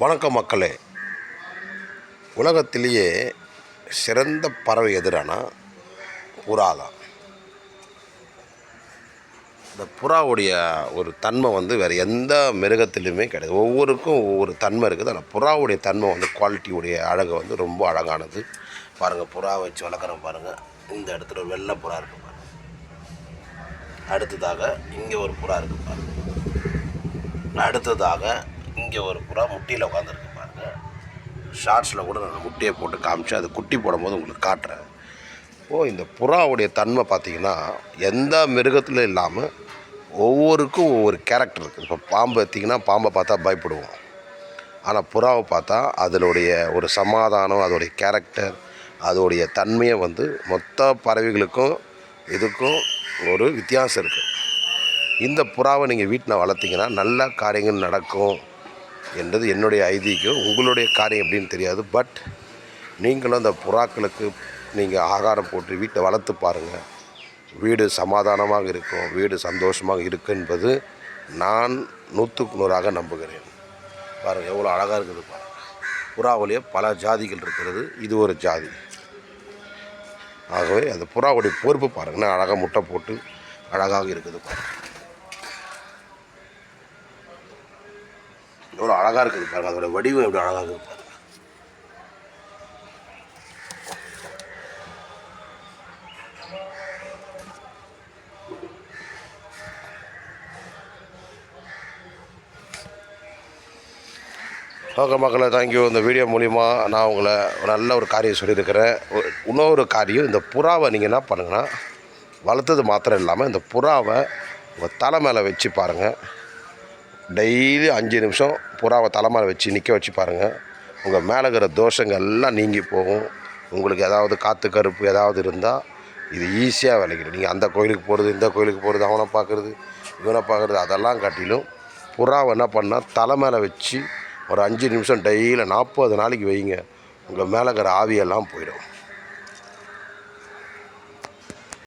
வணக்கம் மக்களே. உலகத்திலேயே சிறந்த பறவை எதிரானா புறா தான் இந்த புறாவுடைய ஒரு தன்மை வந்து வேறு எந்த மிருகத்திலுமே கிடையாது. ஒவ்வொருக்கும் ஒவ்வொரு தன்மை இருக்குது. ஆனால் புறாவுடைய தன்மை வந்து குவாலிட்டியுடைய அழகு வந்து ரொம்ப அழகானது. பாருங்கள் புறா வச்சு வளர்க்குறோம் பாருங்கள் இந்த இடத்துல ஒரு வெள்ளை புறா இருக்குது பாருங்கள் அடுத்ததாக இங்கே ஒரு புறா இருக்குது பாருங்கள் அடுத்ததாக இங்கே ஒரு புறா முட்டியில் உட்காந்துருக்கு பாருங்க. ஷார்ட்ஸில் கூட நான் முட்டியை போட்டு காமிச்சு அது குட்டி போடும்போது உங்களுக்கு காட்டுறேன். ஓ இந்த புறாவுடைய தன்மை பார்த்தீங்கன்னா எந்த மிருகத்தில் இல்லாமல் ஒவ்வொருக்கும் ஒவ்வொரு கேரக்டர் இருக்குது இப்போ பாம்பு எடுத்திங்கன்னா பாம்பை பார்த்தா பயப்படுவோம். ஆனால் புறாவை பார்த்தா அதனுடைய ஒரு சமாதானம் அதோடைய கேரக்டர் அதோடைய தன்மையை வந்து மொத்த பறவைகளுக்கும் இதுக்கும் ஒரு வித்தியாசம் இருக்குது இந்த புறாவை நீங்கள் வீட்டில் வளர்த்திங்கன்னா நல்ல காரியங்கள் நடக்கும். என்றது என்னுடைய ஐதீகம். உங்களுடைய காரியம் எப்படின்னு தெரியாது. பட் நீங்களும் அந்த புறாக்களுக்கு நீங்கள் ஆகாரம் போட்டு வீட்டை வளர்த்து பாருங்கள் வீடு சமாதானமாக இருக்கும். வீடு சந்தோஷமாக இருக்கும் என்பது நான் நூற்றுக்கு நூறாக நம்புகிறேன். பாருங்கள் எவ்வளோ அழகாக இருக்குது பாருங்கள் புறாவிலேயே பல ஜாதிகள் இருக்கிறது. இது ஒரு ஜாதி. ஆகவே அந்த புறாவுடைய பொறுப்பு பாருங்கன்னா அழகாக முட்டை போட்டு அழகாக இருக்குது பாருங்கள் எவ்வளோ அழகாக இருக்குது பாருங்கள் அதோட வடிவம் எவ்வளோ அழகாக இருக்குது பாருங்கள் ஓகே மக்களை தேங்க்யூ இந்த வீடியோ மூலிமா நான் உங்களை ஒரு நல்ல ஒரு காரியம் சொல்லியிருக்கிறேன். இன்னொரு காரியம் இந்த புறாவை நீங்கள் என்ன பண்ணுங்கன்னா வளர்த்தது மாத்திரம் இல்லாமல் இந்த புறாவை உங்கள் தலை மேலே வச்சு பாருங்கள் டெய்லி அஞ்சு நிமிஷம் புறாவை தலை மேலே வச்சு நிற்க வச்சு பாருங்கள் உங்கள் மேலே இருக்கிற தோஷங்கள் எல்லாம் நீங்கி போகும். உங்களுக்கு ஏதாவது காற்று கருப்பு ஏதாவது இருந்தால் இது ஈஸியாக விளைக்கிடும். நீங்கள் அந்த கோயிலுக்கு போகிறது இந்த கோயிலுக்கு போகிறது அவனை பார்க்குறது இவனை பார்க்குறது அதெல்லாம் காட்டிலும் புறாவை என்ன பண்ணால் தலை மேலே வச்சு ஒரு அஞ்சு நிமிஷம் டெய்லி நாற்பது நாளைக்கு வைங்க. உங்கள் மேலே இருக்கிற ஆவியெல்லாம் போயிடும்.